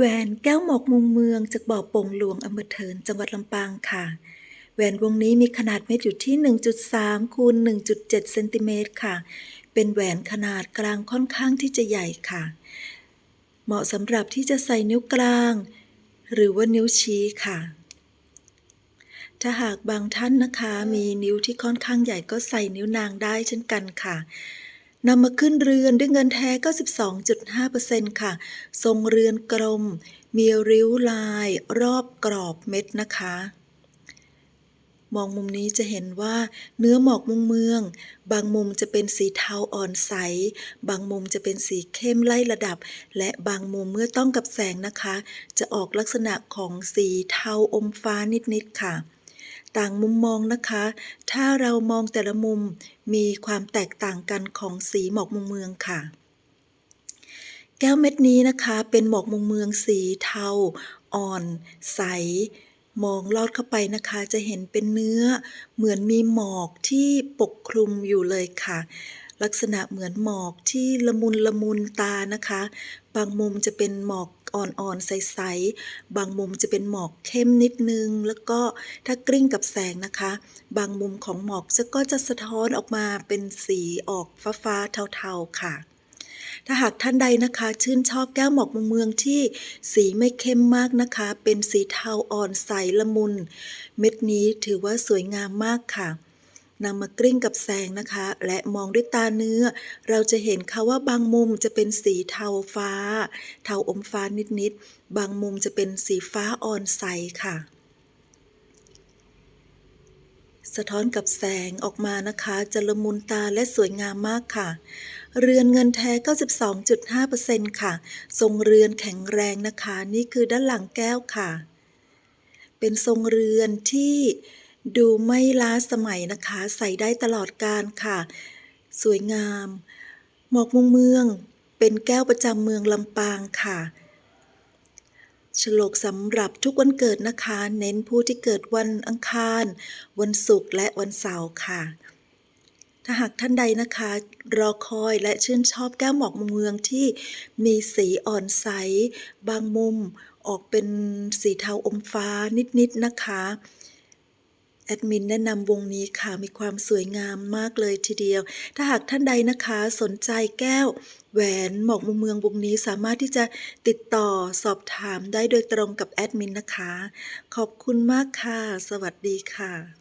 แหวนแก้วหมอกมุมเมืองจากบ่อโป่งหลวงอำเภอเถินจังหวัดลำปางค่ะ แหวนวงนี้มีขนาดเม็ดอยู่ที่ 1.3คูณ1.7เซนติเมตรค่ะ เป็นแหวนขนาดกลางค่อนข้างที่จะใหญ่ค่ะ เหมาะสำหรับที่จะใส่นิ้วกลาง หรือว่านิ้วชี้ค่ะ ถ้าหากบางท่านนะคะ มีนิ้วที่ค่อนข้างใหญ่ก็ใส่นิ้วนางได้เช่นกันค่ะ นำมาขึ้นเรือนด้วยเงินแท้ 92.5%ค่ะ ทรงเรือนกลม มีริ้วลายรอบกรอบเม็ดนะคะ มองมุมนี้จะเห็นว่าเนื้อหมอกมุมเมือง บางมุมจะเป็นสีเทาอ่อนใส บางมุมจะเป็นสีเข้มไล่ระดับ และบางมุมเมื่อต้องกับแสงนะคะ จะออกลักษณะของสีเทาอมฟ้านิดๆค่ะ ต่างมุมมองนะคะ ถ้าเรามองแต่ละมุมมีความแตกต่างกันของสีหมอกมุมเมืองค่ะ แก้วเม็ดนี้นะคะเป็นหมอกมุมเมืองสีเทา อ่อน ใส มองลอดเข้าไปนะคะ จะเห็นเป็นเนื้อ เหมือนมีหมอกที่ปกคลุมอยู่เลยค่ะ ลักษณะเหมือนหมอกที่ละมุนละมุนตานะคะ บางมุมจะเป็นหมอก อ่อนๆ ใส ๆ บางมุมจะเป็นหมอกเข้มนิดนึง แล้วก็ถ้ากลิ้งกับแสงนะคะ บางมุมของหมอกจะก็จะสะท้อนออกมาเป็นสีออกฟ้าๆ เทาๆ ค่ะ ถ้าหากท่านใดนะคะ ชื่นชอบแก้วหมอกมุมเมืองที่สีไม่เข้มมากนะคะ เป็นสีเทาอ่อนใสละมุน เม็ดนี้ถือว่าสวยงามมากค่ะ นำมากลิ้งกับแสงนะคะ และมองด้วยตาเนื้อ เราจะเห็นค่ะว่าบางมุมจะเป็นสีเทาฟ้า เทาอมฟ้านิดๆ บางมุมจะเป็นสีฟ้าอ่อนใสค่ะ สะท้อนกับแสงออกมานะคะ จะละมุนตาและสวยงามมากค่ะ เรือนเงินแท้ 92.5%ค่ะ ทรงเรือนแข็งแรงนะคะ นี่คือด้านหลังแก้วค่ะ เป็นทรงเรือนที่ ดูไม่ล้าสมัยนะคะ ใส่ได้ตลอดการค่ะ สวยงาม หมอกมุมเมือง เป็นแก้วประจำเมืองลำปางค่ะฉลกสำหรับทุกวันเกิดนะคะ เน้นผู้ที่เกิดวันอังคาร วันศุกร์และวันเสาร์ค่ะ ถ้าหากท่านใดนะคะ รอคอยและชื่นชอบแก้วหมอกมุมเมืองที่มีสีอ่อนใส บางมุมออกเป็นสีเทาอมฟ้านิดๆนะคะ แอดมินแนะนำวงนี้ค่ะมีความสวยงามมากเลยทีเดียว ถ้าหากท่านใดนะคะสนใจแก้ว แหวนหมอกมุมเมืองวงนี้สามารถที่จะติดต่อสอบถามได้โดยตรงกับแอดมินนะคะ ขอบคุณมากค่ะ สวัสดีค่ะ